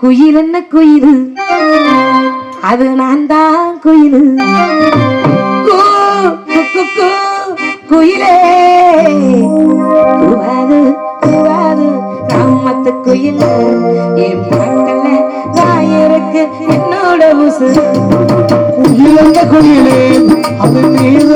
குயில் என்ன குயில்? அது நான் தான் குயில். கூ, குயிலே. கூவாது கூவாது கிராமத்து குயில். என் பக்கல்ல நான் இருக்கு என்னோட உசு குயிலங்க குயிலே அது நீதான்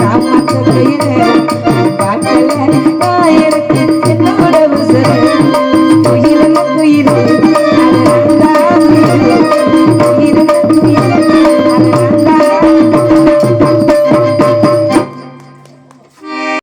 ராமச்சந்திரையிலே